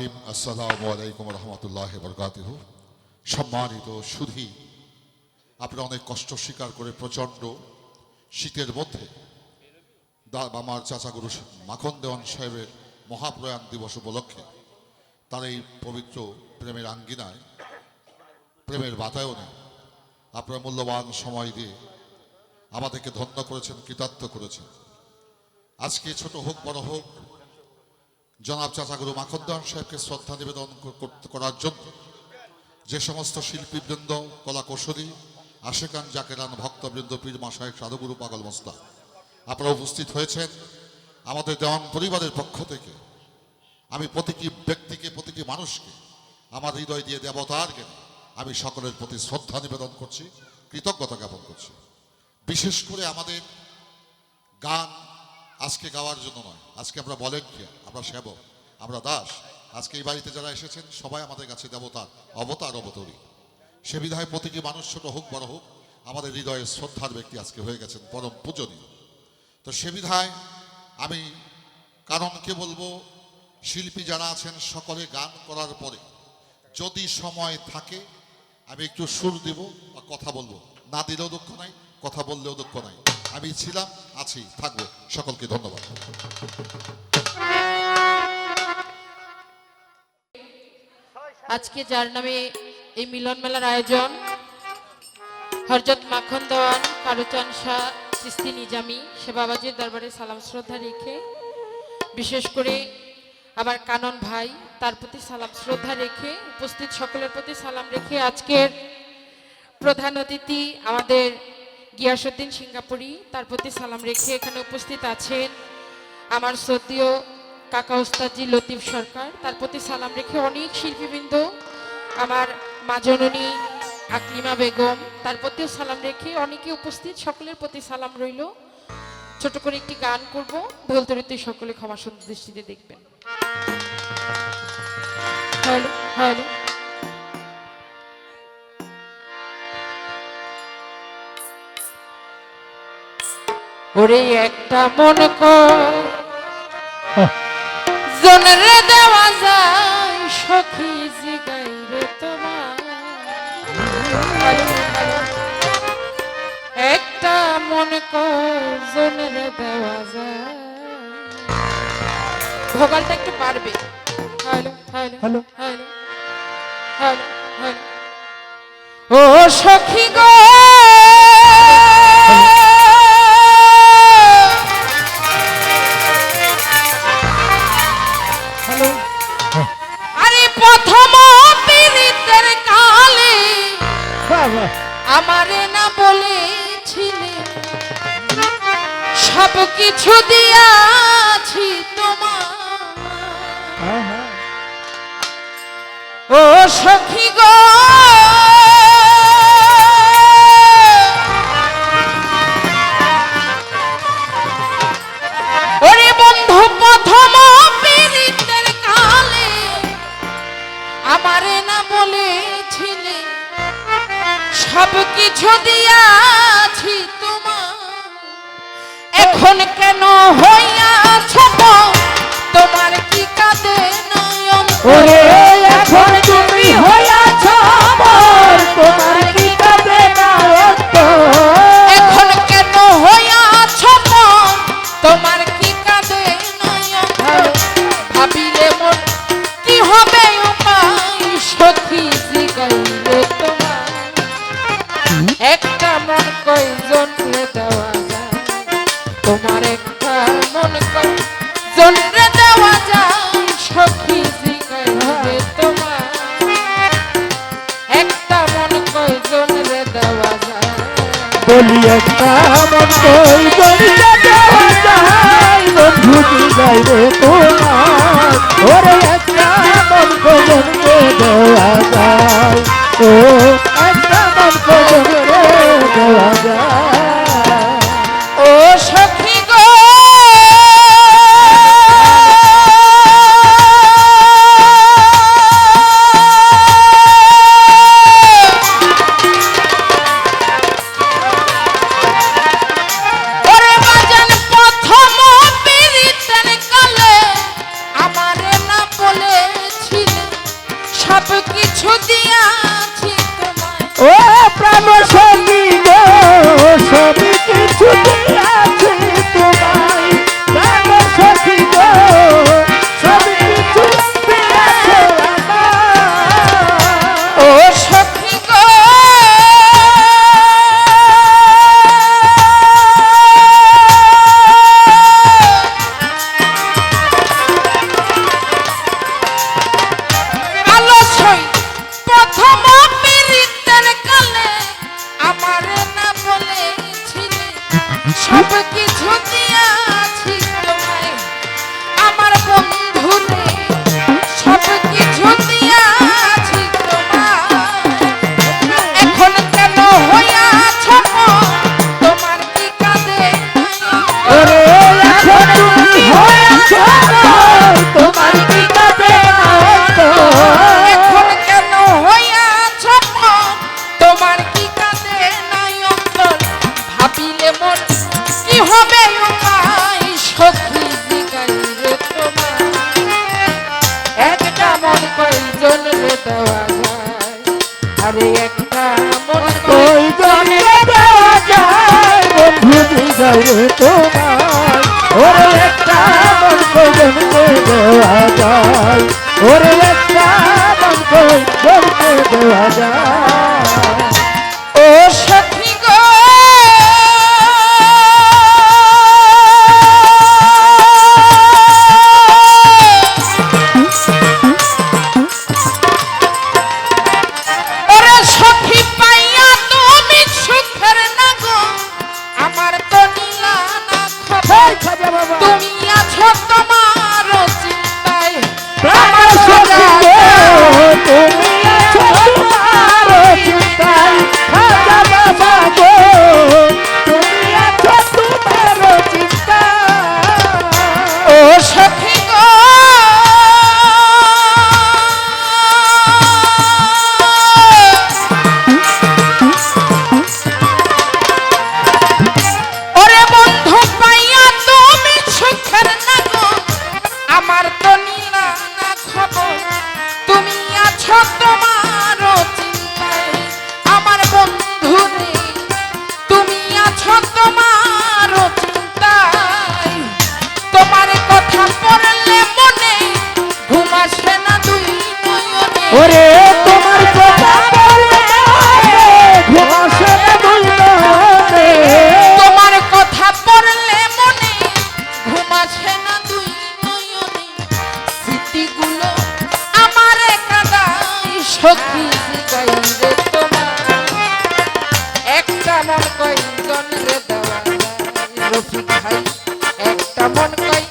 রহিম আসসালামু আলাইকুম রহমতুল্লাহ বরকাতিহ। সম্মানিত সুধী, আপনারা অনেক কষ্ট স্বীকার করে প্রচণ্ড শীতের মধ্যে আমার চাচাগুরু মাখন দেওয়ান সাহেবের মহাপ্রয়াণ দিবস উপলক্ষে তার এই পবিত্র প্রেমের আঙ্গিনায়, প্রেমের বাতায়নে আপনারা মূল্যবান সময় দিয়ে আমাদেরকে ধন্য করেছেন, কৃতার্থ করেছেন। আজকে ছোট হোক, বড় হোক জনাব চাচাগুরু মাখনদান সাহেবকে শ্রদ্ধা নিবেদন করার জন্য যে সমস্ত শিল্পীবৃন্দ কলা কৌশলী আশেকান জাকেরান, ভক্তবৃন্দ, পীর মাসায়ক সাধুগুরু, পাগল মস্তা আপনারা উপস্থিত হয়েছেন আমাদের দেওয়ান পরিবারের পক্ষ থেকে। আমি প্রতিটি ব্যক্তিকে, প্রতিটি মানুষকে আমার হৃদয় দিয়ে দেবতার জ্ঞানে আমি সকলের প্রতি শ্রদ্ধা নিবেদন করছি, কৃতজ্ঞতা জ্ঞাপন করছি। বিশেষ করে আমাদের গান আজকে গাওয়ার জন্য নয়। আজকে আমরা বলেন কি আমরা সেবক, আমরা দাস। আজকে এই বাড়িতে যারা এসেছেন, সবাই আমাদের কাছে দেবতার অবতার, অবতরী। সে বিধায় প্রতিটি মানুষ ছোট হোক, বড় হোক, আমাদের হৃদয়ে শ্রদ্ধার ব্যক্তি আজকে হয়ে গেছেন পরম পূজনীয়। তো সে বিধায় আমি কারণকে বলব, শিল্পী যারা আছেন, সকলে গান করার পরে যদি সময় থাকে, আমি একটু সুর দিব বা কথা বলব। না দিলেও দুঃখ নাই, কথা বললেও দুঃখ নাই। আমি ছিলাম আছি, থাকব। সকলকে ধন্যবাদ। আজকে যার নামে এই মিলন মেলার আয়োজন, হরজত মাখন দেওয়ান, কারুচান শাহ চিস্তি নিজামি সে বাবাজির দরবারে সালাম শ্রদ্ধা রেখে, বিশেষ করে আবার কানন ভাই, তার প্রতি সালাম শ্রদ্ধা রেখে, উপস্থিত সকলের প্রতি সালাম রেখে আজকের প্রধান অতিথি আমাদের গিয়াসুদ্দিন সিঙ্গাপুরি, তার প্রতি সালাম রেখে এখানে উপস্থিত আছেন আমার শ্রদ্ধীয় কাকা ওস্তাদজি লতিফ সরকার। তার প্রতি সালাম রেখে অনেক শিল্পীবৃন্দ, আমার মাজননী আকলিমা বেগম, তার প্রতিও সালাম রেখে অনেকে উপস্থিত, সকলের প্রতি সালাম রইল। ছোট করে একটি গান করব ভুলতরিতে সকলে ক্ষমা সুন্দর দৃষ্টিতে দেখবেন। Hello hello. ওরে একটা মন জনরে দেওয়া যায় সখী জিগাই রে তোমার। একটা মন জনরে দেওয়া যায়। ভোগালটা একটু পারবে hello hello. Hello hello hello. ও সখী গো কিছু দিয়াছি তোমার ও সখী গো। বন্ধু, প্রথম পীড়িতের কালে আমারে না বলেছিলে সব কিছু ও একটা মন বলিতে দেওয়া যায়। দাও রে তোমায় ওরে একটা মন জমকে দেওয়া যায় ওরে একটা মন জমকে দেওয়া যায়। ওরে, তোমার তোমার কথা পড়লে মনে ঘুমাসে না দুই আমার কাদাই সখী তোমার। একটা মন কয়জন রে দেওয়া রফি খাই একটা মন কয়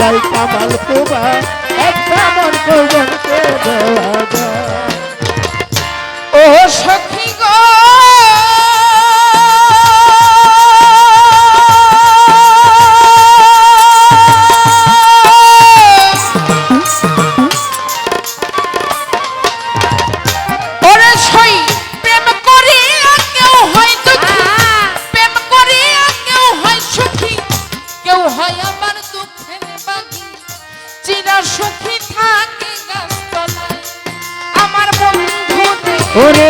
যাই কামাল কুমার ore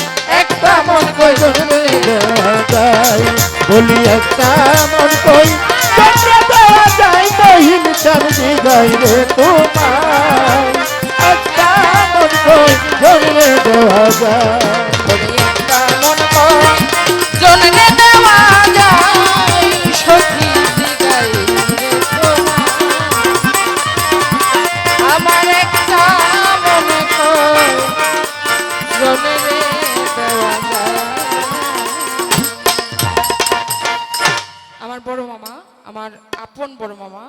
একটা মন কই বলি একটা মন কই। যাই নহিন তোমার একটা মন কই ধরে দেওয়া যায়। একটা মন কই।